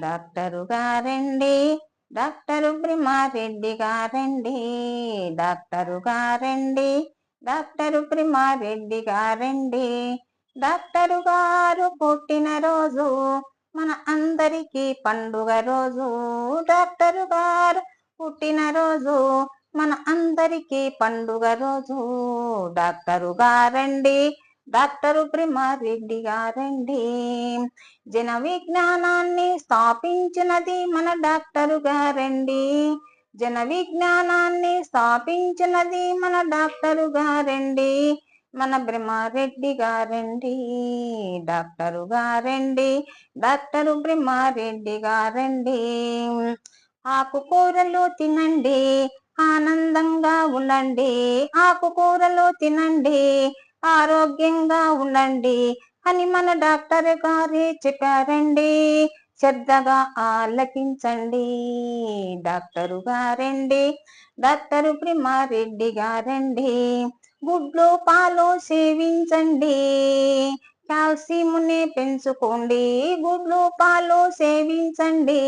Doctor గారండి doctor బ్రిమారెడ్డి గారండి doctor గారండి డాక్టరు బ్రిమారెడ్డి గారండి. డాక్టరు గారు పుట్టిన రోజు మన అందరికీ పండుగ రోజు. డాక్టరు గారు పుట్టిన రోజు మన అందరికీ పండుగ రోజు. డాక్టరు గారండి డాక్టరు బ్రిమారెడ్డి గారండి. జన విజ్ఞానాన్ని స్థాపించినది మన డాక్టరు గారండి. జన విజ్ఞానాన్ని స్థాపించినది మన డాక్టరు గారండి. మన బ్రహ్మారెడ్డి గారండి డాక్టరు గారండి డాక్టరు బ్రహ్మారెడ్డి గారండి. ఆకుకూరలు తినండి ఆనందంగా ఉండండి. ఆకుకూరలు తినండి ఆరోగ్యంగా ఉండండి అని మన డాక్టర్ గారే చెప్పారండి. శ్రద్ధగా ఆలకించండి డాక్టరు గారండి. డాక్టరు ప్రిమారెడ్డి గారండి. గుడ్లు పాలు సేవించండి. కాల్షియంని పెంచుకోండి. గుడ్లు పాలు సేవించండి.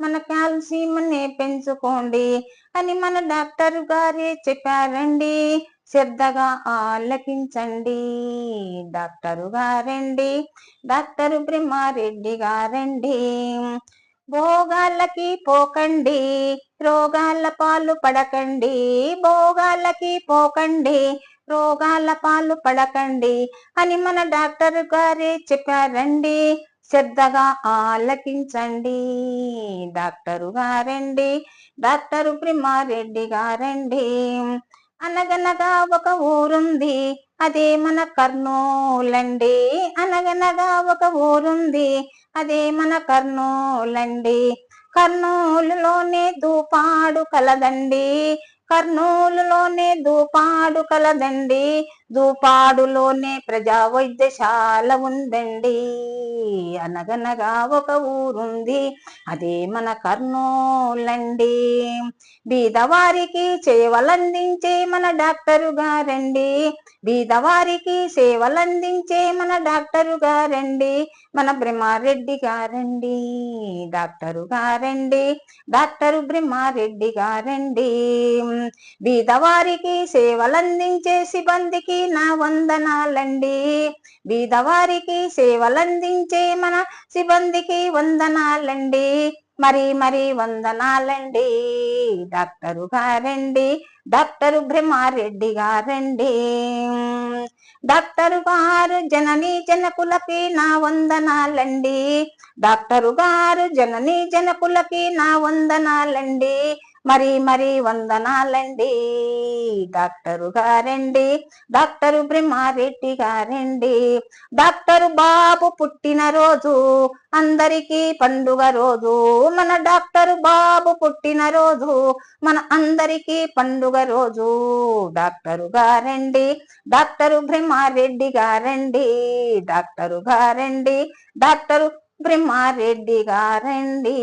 మన క్యాల్సియంనే పెంచుకోండి అని మన డాక్టర్ గారే చెప్పారండి. శ్రద్ధగా ఆలకించండి. డాక్టరు గారండి. డాక్టరు బ్రహ్మారెడ్డి గారండి. భోగాలకి పోకండి. రోగాల పాలు పడకండి. భోగాలకి పోకండి. రోగాల పాలు పడకండి అని మన డాక్టర్ గారే చెప్పారండి. శ్రద్ధగా ఆలకించండి. డాక్టరు గారండి. డాక్టరు బ్రహ్మారెడ్డి గారండి. అనగనగా ఒక ఊరుంది అదే మన కర్నూలండి. అనగనగా ఒక ఊరుంది అదే మన కర్నూలండి. కర్నూలులోనే దూపాడు కలదండి కర్నూలులోనే దూపాడు కలదండి. దూపాడులోనే ప్రజా వైద్యశాల ఉందండి. అనగనగా ఒక ఊరుంది. అదే మన కర్నూలండి. బీదవారికి సేవలందించే మన డాక్టరు గారండి బీదవారికి సేవలందించే మన డాక్టరు గారండి మన బ్రహ్మారెడ్డి గారండి డాక్టరు గారండి డాక్టరు బ్రహ్మారెడ్డి గారండి బీదవారికి సేవలందించే సిబ్బందికి నా వందనాలండి. బీదవారికి సేవలందించే మన సిబ్బందికి వందనాలండి. మరి మరి వందనాలండి. డాక్టరు గారండి. డాక్టరు బ్రహ్మారెడ్డి గారండి. డాక్టరు గారు జనని జనకులకి నా వందనాలండి. డాక్టరు గారు జనని జనకులకి నా వందనాలండి. మరి మరి వందనాలండి. డాక్టరు గారండి. డాక్టరు బ్రహ్మారెడ్డి గారండి. డాక్టరు బాబు పుట్టిన రోజు అందరికీ పండుగ రోజు మన డాక్టరు బాబు పుట్టిన రోజు మన అందరికీ పండుగ రోజు. డాక్టరు గారండి. డాక్టరు బ్రహ్మారెడ్డి గారండి. డాక్టరు గారండి. డాక్టరు బ్రహ్మారెడ్డి గారండి.